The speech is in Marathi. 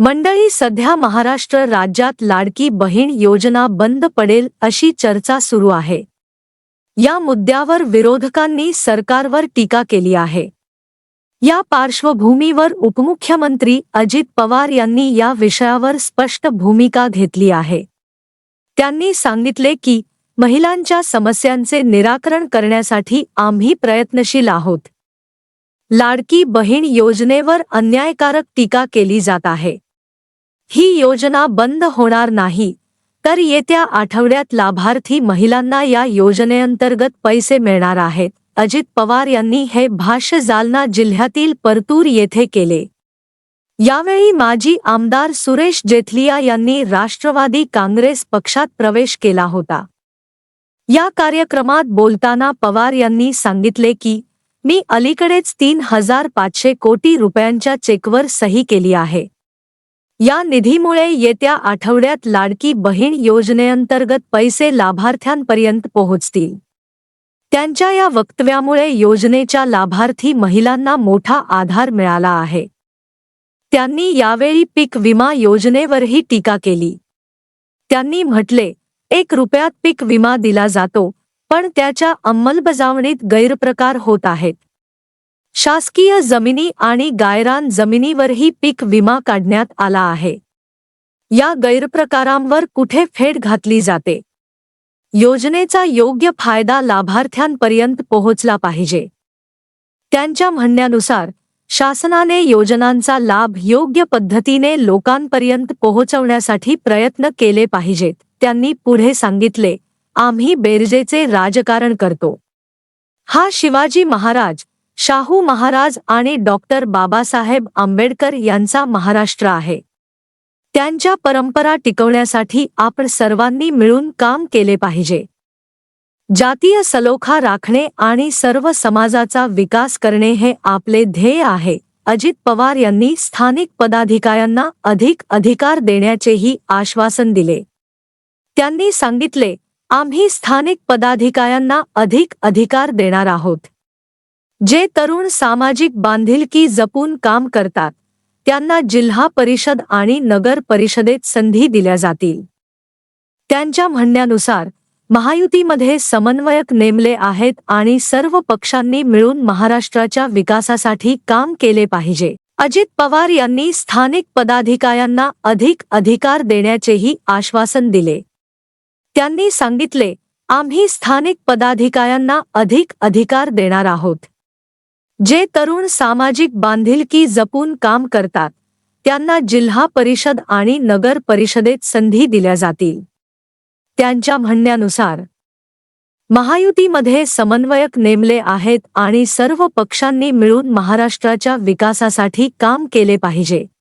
मंडळी सध्या महाराष्ट्र राज्यात लाडकी बहीण योजना बंद पडेल अशी चर्चा सुरू आहे. या मुद्द्यावर विरोधकांनी सरकारवर टीका केली आहे. या पार्श्वभूमीवर उपमुख्यमंत्री अजित पवार यांनी या विषयावर स्पष्ट भूमिका घेतली आहे. त्यांनी सांगितले की महिलांच्या समस्यांचे निराकरण करण्यासाठी आम्ही प्रयत्नशील आहोत. लाडकी बहीण योजनेवर अन्यायकारक टीका केली जात आहे. ही योजना बंद होणार नाही. तर येत्या आठवड्यात लाभार्थी महिलांना या योजनेअंतर्गत पैसे मिळणार आहेत. अजित पवार यांनी हे भाष्य जालना जिल्ह्यातील परतूर येथे केले. यावेळी माजी आमदार सुरेश जेथलिया यांनी राष्ट्रवादी काँग्रेस पक्षात प्रवेश केला होता. या कार्यक्रमात बोलताना पवार यांनी सांगितले की मी अलीकडेच तीन हजार पाचशे कोटी रुपयांच्या चेकवर सही केली आहे. या निधीमुळे येत्या आठवड्यात लाडकी बहीण योजनेअंतर्गत पैसे लाभार्थ्यांपर्यंत पोहोचतील. त्यांच्या या वक्तव्यामुळे योजनेच्या लाभार्थी महिलांना मोठा आधार मिळाला आहे. त्यांनी यावेळी पीक विमा योजनेवरही टीका केली. त्यांनी म्हटले एक रुपयात पीक विमा दिला जातो पण त्याच्या अंमलबजावणीत गैरप्रकार होत आहेत. शासकीय जमिनी आणि गायरान जमिनीवरही पीक विमा काढण्यात आला आहे. या गैरप्रकारांवर कुठे फेड घातली जाते? योजनेचा योग्य फायदा लाभार्थ्यांपर्यंत पोहोचला पाहिजे. त्यांच्या म्हणण्यानुसार शासनाने योजनांचा लाभ योग्य पद्धतीने लोकांपर्यंत पोहोचवण्यासाठी प्रयत्न केले पाहिजेत त्यांनी पुढे सांगितले आम्ही बेरजेचे राजकारण करतो. हा शिवाजी महाराज शाहू महाराज आणि डॉक्टर बाबासाहेब आंबेडकर यांचा महाराष्ट्र आहे. त्यांच्या परंपरा टिकवण्यासाठी आपण सर्वांनी मिळून काम केले पाहिजे. जातीय सलोखा राखणे आणि सर्व समाजाचा विकास करणे हे आपले ध्येय आहे. अजित पवार यांनी स्थानिक पदाधिकाऱ्यांना अधिक अधिकार देण्याचेही आश्वासन दिले. त्यांनी सांगितले आम्ही स्थानिक पदाधिकाऱ्यांना अधिक अधिकार देणार आहोत. जे तरुण सामाजिक बांधिलकी जपून काम करतात त्यांना जिल्हा परिषद आणि नगर परिषदेत संधी दिल्या जातील. त्यांच्या म्हणण्यानुसार महायुतीमध्ये समन्वयक नेमले आहेत आणि सर्व पक्षांनी मिळून महाराष्ट्राच्या विकासासाठी काम केले पाहिजे. अजित पवार यांनी स्थानिक पदाधिकाऱ्यांना अधिक अधिकार देण्याचेही आश्वासन दिले. त्यांनी सांगितले आम्ही स्थानिक पदाधिकाऱ्यांना अधिक अधिकार देणार आहोत. जे तरुण सामाजिक बांधिलकी जपून काम करतात त्यांना जिल्हा परिषद आणि नगर परिषदेत संधी दिल्या जातील. त्यांच्या म्हणण्यानुसार महायुतीमध्ये समन्वयक नेमले आहेत आणि सर्व पक्षांनी मिळून महाराष्ट्राच्या विकासासाठी काम केले पाहिजे.